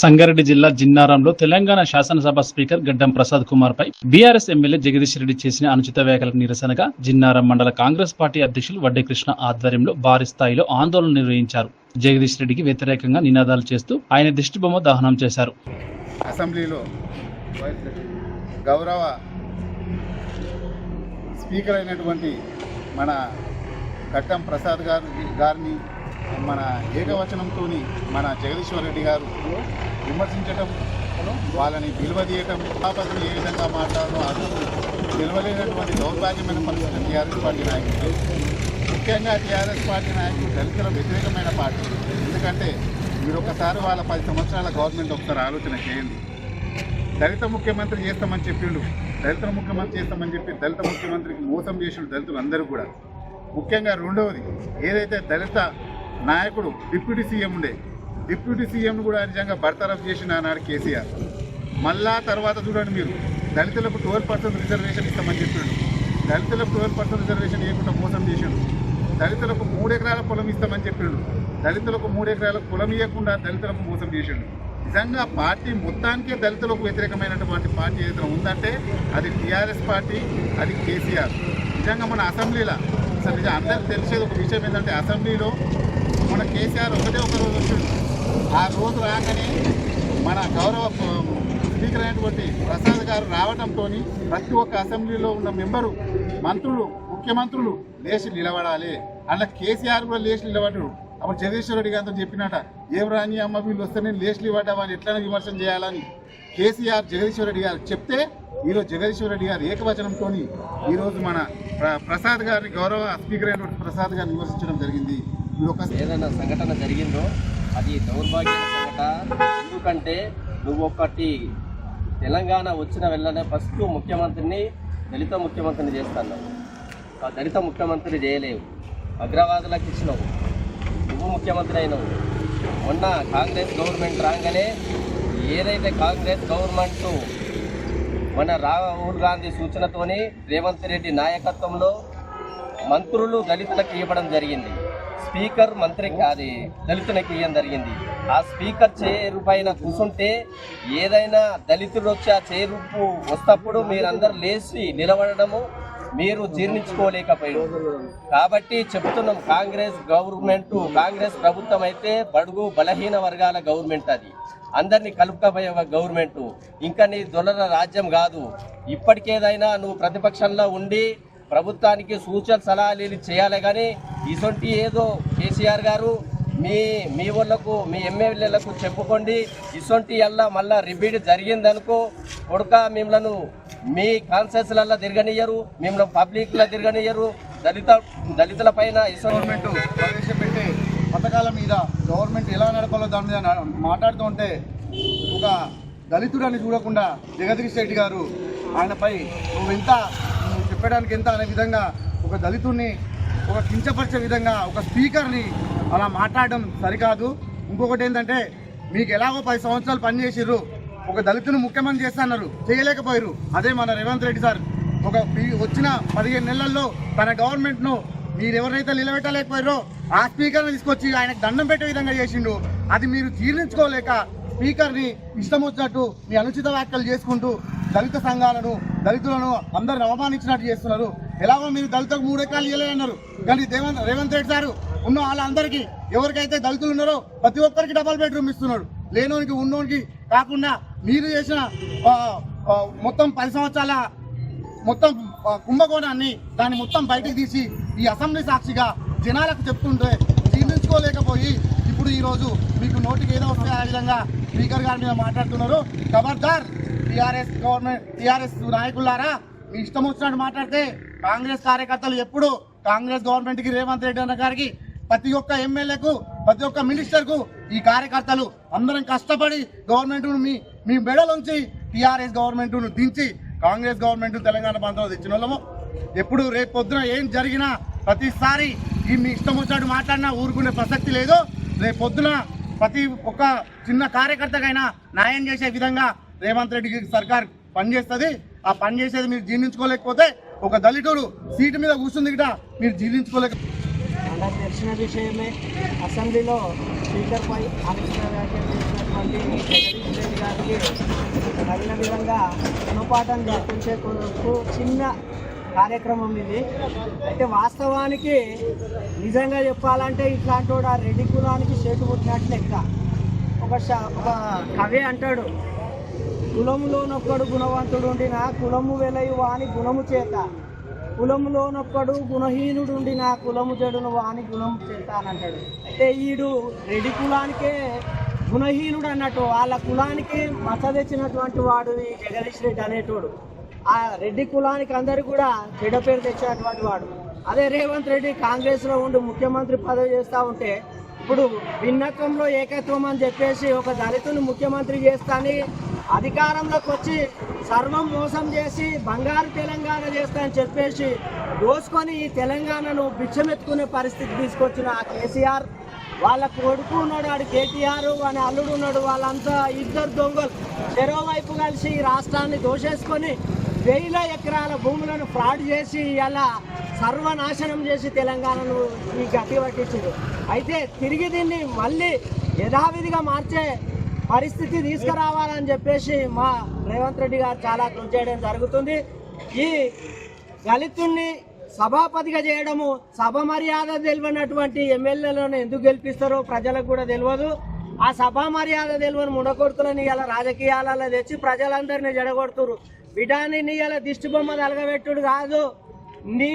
సంగారెడ్డి జిల్లా జిన్నారంలో తెలంగాణ శాసనసభ స్పీకర్ గడ్డం ప్రసాద్ కుమార్ పై బీఆర్ఎస్ ఎమ్మెల్యే జగదీష్ రెడ్డి చేసిన అనుచిత వ్యాఖ్యలకు నిరసనగా జిన్నారం మండల కాంగ్రెస్ పార్టీ అధ్యక్షులు వడ్డే కృష్ణ ఆధ్వర్యంలో భారీ స్థాయిలో ఆందోళన నిర్వహించారు. జగదీష్ రెడ్డికి వ్యతిరేకంగా నినాదాలు చేస్తూ ఆయన దిష్టిబొమ్మ దహనం చేశారు. అసెంబ్లీలో గౌరవ స్పీకర్ అయినటువంటి మన కట్టం ప్రసాద్ గారి గారిని మన ఏకవచనంతో మన జగదీశ్వర్ రెడ్డి గారు విమర్శించటం వాళ్ళని విలువ తీయటం సభాపతిని ఏ విధంగా మాట్లాడడం అది నిలవలేనటువంటి దౌర్భాగ్యమైన పరిస్థితులు టీఆర్ఎస్ పార్టీ నాయకులు. ముఖ్యంగా టీఆర్ఎస్ పార్టీ నాయకులు దళితుల వ్యతిరేకమైన పార్టీ. ఎందుకంటే మీరు ఒకసారి వాళ్ళ పది సంవత్సరాల గవర్నమెంట్ ఒకసారి ఆలోచన చేయండి. దళిత ముఖ్యమంత్రి చేస్తామని చెప్పిండు. దళిత ముఖ్యమంత్రి చేస్తామని చెప్పి దళిత ముఖ్యమంత్రికి మోసం చేసిండు దళితులు అందరూ కూడా. ముఖ్యంగా రెండవది ఏదైతే దళిత నాయకుడు డిప్యూటీ సీఎం ఉండే డిప్యూటీ సీఎంను కూడా నిజంగా బర్తరఫ్ చేసిన ఆనాడు కేసీఆర్. మళ్ళా తర్వాత చూడండి మీరు దళితులకు ట్వెల్వ్ పర్సెంట్ రిజర్వేషన్ ఇస్తామని చెప్పాడు. దళితులకు ట్వెల్వ్ పర్సెంట్ రిజర్వేషన్ ఇవ్వకుండా మోసం చేసిండు దళితులకు మూడు ఎకరాల పొలం ఇస్తామని చెప్పాడు. దళితులకు మూడు ఎకరాల పొలం ఇవ్వకుండా దళితులకు మోసం చేసిండు నిజంగా పార్టీ మొత్తానికే దళితులకు వ్యతిరేకమైనటువంటి పార్టీ ఏదైనా ఉందంటే అది టీఆర్ఎస్ పార్టీ అది కేసీఆర్. నిజంగా మన అసెంబ్లీలో అసలు నిజం అందరికి తెలిసేది ఒక విషయం ఏంటంటే అసెంబ్లీలో మన కేసీఆర్ ఒకటే ఒక రోజు వచ్చిండు. ఆ రోజు రాగానే మన గౌరవ స్పీకర్ అయినటువంటి ప్రసాద్ గారు రావడంతో ప్రతి ఒక్క అసెంబ్లీలో ఉన్న మెంబరు మంత్రులు ముఖ్యమంత్రులు లేచి నిలబడాలి. అలా కేసీఆర్ కూడా లేచి నిలబడ్డాడు. అప్పుడు జగదీశ్వర రెడ్డి గారితో చెప్పినట ఏం రాని అమ్మ వీళ్ళు వస్తే నేను లేచి నిలబడ్డామని ఎట్లా విమర్శన చేయాలని. కేసీఆర్ జగదీశ్వర రెడ్డి గారు చెప్తే ఈరోజు జగదీశ్వర రెడ్డి గారు ఏకవచనంతో ఈరోజు మన ప్ర- ప్రసాద్ గారిని గౌరవ స్పీకర్ అయినటువంటి ప్రసాద్ గారిని విమర్శించడం జరిగింది. మీరు ఒక ఏదైనా సంఘటన జరిగిందో అది దౌర్భాగ్యం సంగట ఎందుకంటే నువ్వు ఒకటి తెలంగాణ వచ్చిన వెళ్ళనే ఫస్ట్ ముఖ్యమంత్రిని దళిత ముఖ్యమంత్రిని చేస్తాను. ఆ దళిత ముఖ్యమంత్రి చేయలేవు. అగ్రవాదులకు ఇచ్చినవు. నువ్వు ముఖ్యమంత్రి అయినావు. మొన్న కాంగ్రెస్ గవర్నమెంట్ రాగానే ఏదైతే కాంగ్రెస్ గవర్నమెంట్ మన రాహుల్ గాంధీ సూచనతోని రేవంత్ రెడ్డి నాయకత్వంలో మంత్రులు దళితులకు ఇవ్వడం జరిగింది. స్పీకర్ మంత్రికి అది దళితునికి ఇవ్వడం జరిగింది? ఆ స్పీకర్ చైరు పైన కూర్చుంటే ఏదైనా దళితుడు వచ్చి ఆ చేరుపు వస్తప్పుడు మీరందరూ లేచి నిలబడము మీరు జీర్ణించుకోలేకపోయారు. కాబట్టి చెప్తున్నాం కాంగ్రెస్ గవర్నమెంట్ కాంగ్రెస్ ప్రభుత్వం అయితే బడుగు బలహీన వర్గాల గవర్నమెంట్ అది. అందరినీ కలుపుకపోయే గవర్నమెంట్. ఇంకా నీ దొలర రాజ్యం కాదు. ఇప్పటికేదైనా నువ్వు ప్రతిపక్షంలో ఉండి ప్రభుత్వానికి సూచన సలహాలు చేయాలి కానీ ఇసొంటి ఏదో కేసీఆర్ గారు మీ మీ వాళ్ళకు మీ ఎమ్మెల్యేలకు చెప్పుకోండి. ఇసొంటి అల్లా మళ్ళా రిపీట్ జరిగిందనుకో కొడుక మిమ్మల్ని మీ కాన్సెన్స్లలో తిరగనియ్యరు మిమ్మల్ని పబ్లిక్లో తిరగనియ్యరు. దళిత దళితుల పైన గవర్నమెంట్ ప్రవేశపెట్టే పథకాల మీద గవర్నమెంట్ ఎలా నడపాలో దాని మీద మాట్లాడుతూ ఉంటే ఒక దళితుడని చూడకుండా జగదీష్ రెడ్డి గారు ఆయనపై నువ్వు ఎంత చెప్పడానికి ఎంత అనే విధంగా ఒక దళితుడిని ఒక కించపరిచే విధంగా ఒక స్పీకర్ని అలా మాట్లాడడం సరికాదు. ఇంకొకటి ఏంటంటే మీకు ఎలాగో పది సంవత్సరాలు పనిచేసిర్రు ఒక దళితుని ముఖ్యమంత్రి చేస్తున్నారు చేయలేకపోయారు అదే మన రేవంత్ రెడ్డి సార్. ఒక వచ్చిన పదిహేను నెలల్లో తన గవర్నమెంట్ను మీరు ఎవరైతే నిలబెట్టలేకపోయారో ఆ స్పీకర్ని తీసుకొచ్చి ఆయనకు దండం పెట్టే విధంగా చేసిండు. అది మీరు జీర్ణించుకోలేక స్పీకర్ని ఇష్టం వచ్చినట్టు మీ అనుచిత వ్యాఖ్యలు చేసుకుంటూ దళిత సంఘాలను దళితులను అందరిని అవమానించినట్టు చేస్తున్నారు. ఎలాగో మీరు దళితులకు మూడు ఎకరాలు ఇవ్వలేదన్నారు కానీ దేవంత్ రేవంత్ రెడ్డి సారు ఉన్న వాళ్ళందరికీ ఎవరికైతే దళితులు ఉన్నారో ప్రతి ఒక్కరికి డబల్ బెడ్రూమ్ ఇస్తున్నాడు. లేనోనికి ఉన్నోనికి కాకుండా మీరు చేసిన మొత్తం పది సంవత్సరాల మొత్తం కుంభకోణాన్ని దాన్ని మొత్తం బయటకు తీసి ఈ అసెంబ్లీ సాక్షిగా జనాలకు చెప్తుంటే జీర్ణించుకోలేకపోయి ఇప్పుడు ఈరోజు మీకు నోటికి ఏదో వస్తే ఆ విధంగా స్పీకర్ గారి మీద మాట్లాడుతున్నారు. ఖబర్దార్ టీఆర్ఎస్ గవర్నమెంట్ టీఆర్ఎస్ నాయకులారా మీ ఇష్టం వచ్చినట్టు మాట్లాడితే కాంగ్రెస్ కార్యకర్తలు ఎప్పుడు కాంగ్రెస్ గవర్నమెంట్కి రేవంత్ రెడ్డి అన్న గారికి ప్రతి ఒక్క ఎమ్మెల్యేకు ప్రతి ఒక్క మినిస్టర్కు ఈ కార్యకర్తలు అందరం కష్టపడి గవర్నమెంట్ను మీ మీ మెడలోంచి టీఆర్ఎస్ గవర్నమెంట్ను దించి కాంగ్రెస్ గవర్నమెంట్ తెలంగాణ ప్రాంతంలో తెచ్చిన వాళ్ళము. ఎప్పుడు రేపు పొద్దున ఏం జరిగినా ప్రతిసారి ఈ మీ ఇష్టం వచ్చినట్టు మాట్లాడినా ఊరుకునే ప్రసక్తి లేదు. రేపు పొద్దున ప్రతి ఒక్క చిన్న కార్యకర్తకైనా న్యాయం చేసే విధంగా రేవంత్ రెడ్డి సర్కార్ పనిచేస్తుంది ఆ పని చేసేది మీరు జీర్ణించుకోలేకపోతే ఒక దళితుడు సీటు మీద కూర్చుంది గిట మీరు జీర్ణించుకోలేక అందరికి తెలిసిన విషయమే. అసెంబ్లీలో స్పీకర్పై అనుచిత వ్యాఖ్యలు చేసినటువంటి జగదీష్ రెడ్డి గారికి తగిన విధంగా గుణపాఠం జరిపించే కొరకు చిన్న కార్యక్రమం ఇది. అయితే వాస్తవానికి నిజంగా చెప్పాలంటే ఇట్లాంటి వాడు ఆ రెడ్డి కులానికి చేటు పుట్టినట్లు లెక్క ఒక ఒక కవి అంటాడు కులములోనొక్కడు గుణవంతుడుండిన కులము వెలయు వాని గుణము చేత. కులములోనొక్కడు గుణహీనుడు ఉండిన కులము చెడును వాని గుణము చేత అని అంటాడు అయితే ఈడు రెడ్డి కులానికే గుణహీనుడు అన్నట్టు వాళ్ళ కులానికి మత తెచ్చినటువంటి వాడు ఈ జగదీష్ రెడ్డి అనేటోడు. ఆ రెడ్డి కులానికి అందరు కూడా చెడ్డ పేరు తెచ్చినటువంటి వాడు. అదే రేవంత్ రెడ్డి కాంగ్రెస్లో ఉండి ముఖ్యమంత్రి పదవి చేస్తా ఉంటే ఇప్పుడు భిన్నత్వంలో ఏకత్వం అని చెప్పేసి ఒక దళితుని ముఖ్యమంత్రి చేస్తాని అధికారంలోకి వచ్చి సర్వం మోసం చేసి బంగారు తెలంగాణ చేస్తానని చెప్పేసి దోసుకొని ఈ తెలంగాణను బిచ్చమెత్తుకునే పరిస్థితి తీసుకొచ్చిన ఆ కేసీఆర్ వాళ్ళ కొడుకు ఉన్నాడు ఆడు కేటీఆర్ వాళ్ళ అల్లుడు ఉన్నాడు వాళ్ళంతా ఇద్దరు దొంగలు. చెరో వైపు కలిసి ఈ రాష్ట్రాన్ని దోషేసుకొని వేల ఎకరాల భూములను ఫ్రాడ్ చేసి ఇలా సర్వనాశనం చేసి తెలంగాణను ఈ గట్టి పట్టించారు అయితే తిరిగి దీన్ని మళ్ళీ యథావిధిగా మార్చే పరిస్థితి తీసుకురావాలని చెప్పేసి మా రేవంత్ రెడ్డి గారు చాలా కృషి చేయడం జరుగుతుంది. ఈ దళితుణ్ణి సభాపతిగా చేయడము సభ మర్యాద తెలియనటువంటి ఎమ్మెల్యేలను ఎందుకు గెలిపిస్తారో ప్రజలకు కూడా తెలియదు. ఆ సభా మర్యాద తెలియని ముడకొడుకులని ఇలా రాజకీయాలలో తెచ్చి ప్రజలందరినీ జడగొడుతురు విడాని నీ ఇలా దిష్టిబొమ్మ తలగబెట్టుడు కాదు. నీ